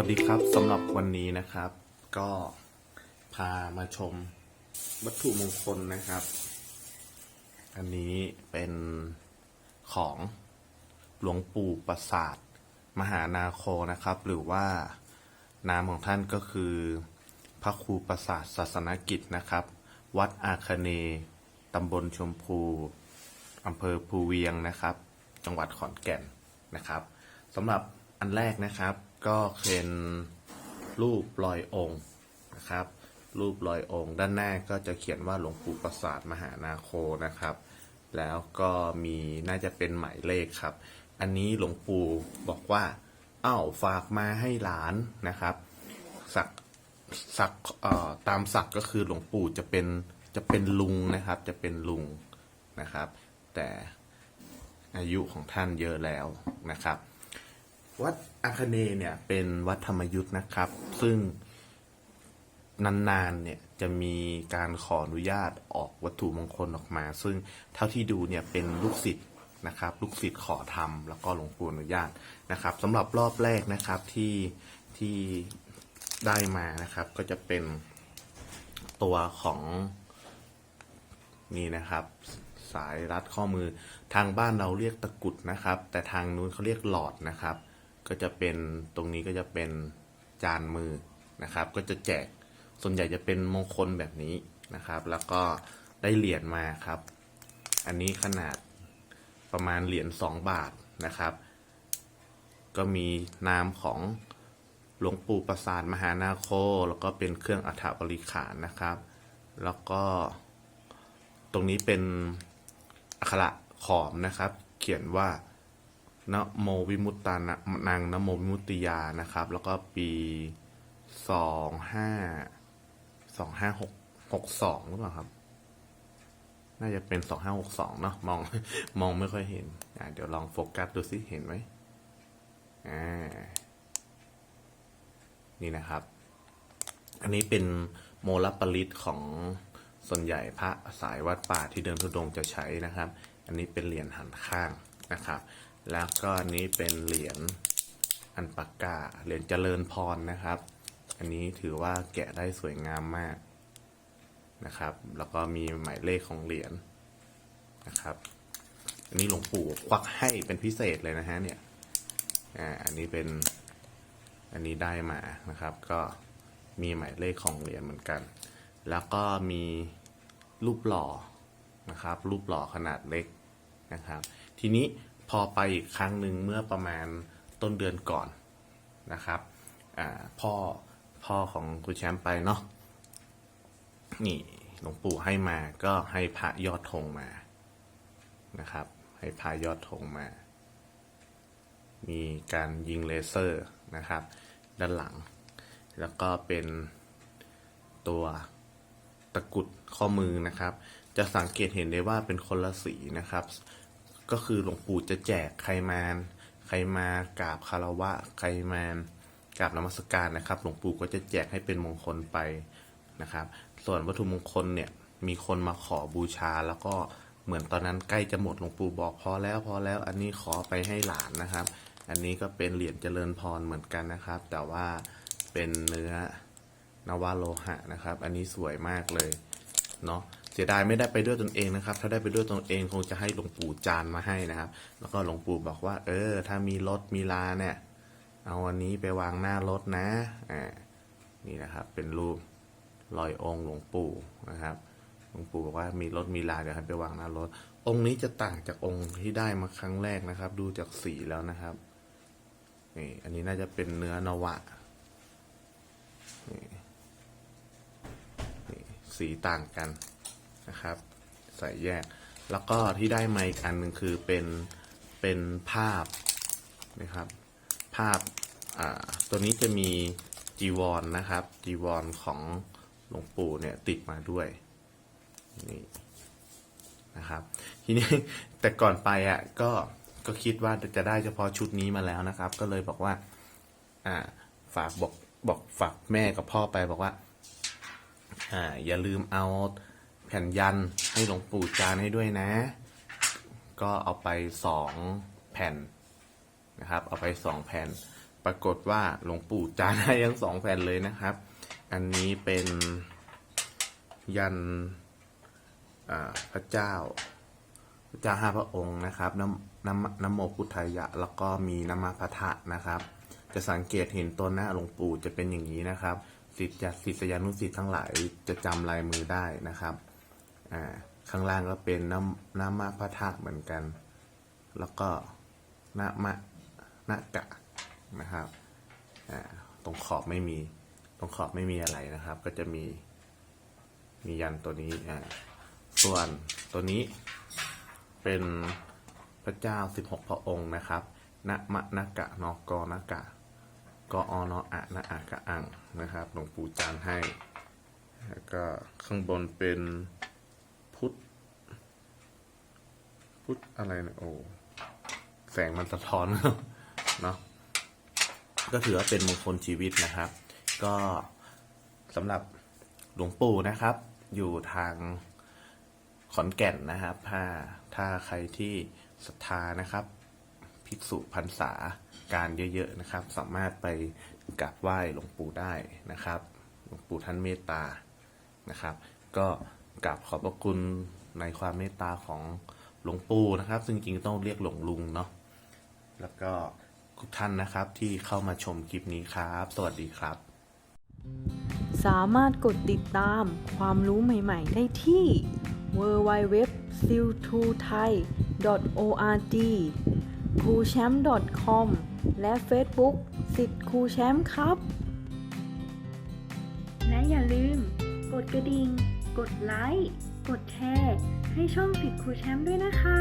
วัสดีครับสำหรับวันนี้นะครับ ก็พามาชมวัตถุมงคลนะครับ อันนี้เป็นของหลวงปู่ประสาท มหานาโคนะครับ หรือว่านามของท่านก็คือ พระครูประสาทศาสนกิจนะครับ วัดอาคเนตำบลชมพูอำเภอภูเวียงนะครับ จังหวัดขอนแก่นนะครับสำหรับอันแรกนะครับ ก็เป็นรูปลอยองค์นะครับ รูปลอยองค์ ด้านหน้าก็จะเขียนว่าหลวงปู่ประสาทมหานาโคนะครับ แล้วก็มีน่าจะเป็นหมายเลขครับ อันนี้หลวงปู่บอกว่าอ้าวฝากมาให้หลานนะครับสักสักเอ่อตามศักก็คือหลวงปู่จะเป็นจะเป็นลุงนะครับ จะเป็นลุงนะครับ แต่อายุของท่านเยอะแล้วนะครับ วัดอาคเนเนี่ยเป็นวัดธรรมยุทธ์นะครับ ซึ่งนานๆเนี่ยจะมีการขออนุญาตออกวัตถุมงคลออกมา ซึ่งเท่าที่ดูเนี่ยเป็นลูกศิษย์นะครับ ลูกศิษย์ขอทำแล้วก็หลวงปู่อนุญาตนะครับสำหรับรอบแรกนะครับที่ที่ได้มานะครับ ก็จะเป็นตัวของนี่นะครับ สายรัดข้อมือทางบ้านเราเรียกตะกุดนะครับ แต่ทางนู้นเขาเรียกหลอดนะครับ ก็จะเป็นตรงนี้ก็จะเป็นจานมือนะครับ ก็จะแจกส่วนใหญ่จะเป็นมงคลแบบนี้นะครับ แล้วก็ได้เหรียญมาครับ อันนี้ขนาดประมาณเหรียญสองบาทนะครับ ก็มีนามของหลวงปู่ประสาทมหานาโค แล้วก็เป็นเครื่องอัฐบริขารนะครับ แล้วก็ตรงนี้เป็นอักขระขอมนะครับ เขียนว่า นะโมวิมุตตานนางนะโมวิมุตติยานะครับ แล้วก็ปีสองห้าสองห้าหกหกสองหรือเปล่าครับ น่าจะเป็นสองห้าหกสองเนาะมองมองไม่ค่อยเห็นอะเดี๋ยวลองโฟกัสดูสิเห็นไหมอ่านี่นะครับ อันนี้เป็นโมลปริตของส่วนใหญ่พระสายวัดป่าที่เดินทุดงค์จะใช้นะครับ อันนี้เป็นเหรียญหันข้างนะครับ แล้วก็อันนี้เป็นเหรียญอันปากกาเหรียญเจริญพรนะครับ อันนี้ถือว่าแกะได้สวยงามมากนะครับ แล้วก็มีหมายเลขของเหรียญนะครับ อันนี้หลวงปู่ควักให้เป็นพิเศษเลยนะฮะเนี่ยอ่าอันนี้เป็นอันนี้ได้มานะครับ ก็มีหมายเลขของเหรียญเหมือนกัน แล้วก็มีรูปหล่อนะครับ รูปหล่อขนาดเล็กนะครับ ทีนี้ พอไปอีกครั้งหนึ่งเมื่อประมาณต้นเดือนก่อนนะครับอ่าพ่อพ่อของคุณแชมป์ไปเนาะนี่หลวงปู่ให้มาก็ให้พระยอดธงมานะครับ ให้พระยอดธงมา มีการยิงเลเซอร์นะครับ ด้านหลัง แล้วก็เป็นตัวตะกุดข้อมือนะครับ จะสังเกตเห็นได้ว่าเป็นคนละสีนะครับ ก็คือหลวงปู่จะแจกใครมาใครมากราบคารวะใครมากราบนมัสการนะครับ หลวงปู่ก็จะแจกให้เป็นมงคลไปนะครับ ส่วนวัตถุมงคลเนี่ยมีคนมาขอบูชาแล้วก็เหมือนตอนนั้นใกล้จะหมดหลวงปู่บอกพอแล้วพอแล้วอันนี้ขอไปให้หลานนะครับ อันนี้ก็เป็นเหรียญเจริญพรเหมือนกันนะครับ แต่ว่าเป็นเนื้อนวโลหะนะครับ อันนี้สวยมากเลยเนาะ เสียดายไม่ได้ไปด้วยตนเองนะครับ ถ้าได้ไปด้วยตนเองคงจะให้หลวงปู่จานมาให้นะครับ แล้วก็หลวงปู่บอกว่า เออ ถ้ามีรถมีลาเนี่ย เอาวันนี้ไปวางหน้ารถนะอ่านี่นะครับ เป็นรูปลอยองค์หลวงปู่นะครับหลวงปู่บอกว่ามีรถมีลาเดี๋ยวให้ไปวางหน้ารถ องค์นี้จะต่างจากองค์ที่ได้มาครั้งแรกนะครับ ดูจากสีแล้วนะครับนี่อันนี้น่าจะเป็นเนื้อนวะนี่สีต่างกัน นะครับ ใส่แยก แล้วก็ที่ได้มาอีกอันหนึ่งคือเป็นเป็นภาพนะครับ ภาพาตัวนี้จะมีจีวรนนะครับ จีวรของหลวงปู่เนี่ยติดมาด้วยนี่นะครับ ทีนี้แต่ก่อนไปอะก็ก็คิดว่าจะได้เฉพาะชุดนี้มาแล้วนะครับ ก็เลยบอกว่าอ่าฝากบอกบอกฝากแม่กับพ่อไปบอกว่า อ่า อย่าลืมเอา แผ่นยันให้หลวงปู่จานให้ด้วยนะ ก็เอาไปสองแผ่นนะครับ เอาไปสองแผ่น ปรากฏว่าหลวงปู่จานให้ทั้งสองแผ่นเลยนะครับ อันนี้เป็นยันพระเจ้าพระเจ้าห้าพระองค์นะครับน้ำน้ำน้ำโมพุทธายะ แล้วก็มีน้ำมาพะทะนะครับ จะสังเกตเห็นต้นหน้าหลวงปู่จะเป็นอย่างนี้นะครับศิษยาศิษยานุศิษย์ทั้งหลายจะจำลายมือได้นะครับ อ่าข้างล่างก็เป็นน้ำน้ำมาพะทะเหมือนกัน แล้วก็น้ำมะนากะนะครับอ่าตรงขอบไม่มี ตรงขอบไม่มีอะไรนะครับ ก็จะมีมียันตัวนี้อ่าส่วนตัวนี้เป็นพระเจ้าสิบหกพระองค์นะครับนะมะนากะนอกอนากะกออนออะนะอากะอังนะครับ หลวงปู่จานให้ แล้วก็ข้างบนเป็นพุทธ พุทธอะไรนะโอ้แสงมันสะท้อนเนาะก็ถือว่าเป็นมงคลชีวิตนะครับ ก็สำหรับหลวงปู่นะครับ อยู่ทางขอนแก่นนะครับถ้าถ้าใครที่ศรัทธานะครับ ภิกษุพรรษาการเยอะๆนะครับ สามารถไปกราบไหว้หลวงปู่ได้นะครับ หลวงปู่ท่านเมตตานะครับ ก็กราบขอบพระคุณในความเมตตาของ หลวงปู่นะครับ ซึ่งจริงๆต้องเรียกหลวงลุงเนาะแล้วก็ทุกท่านนะครับที่เข้ามาชมคลิปนี้ครับ สวัสดีครับ สามารถกดติดตามความรู้ใหม่ ๆ ได้ที่ w w w s i l t o t h a i org ครูแชมป์ .com และ Facebook สิทธิ์ครูแชมป์ครับ และอย่าลืม กดกระดิ่ง กดไลค์ กดแชร์ ให้ช่องติดครูแชมป์ด้วยนะคะ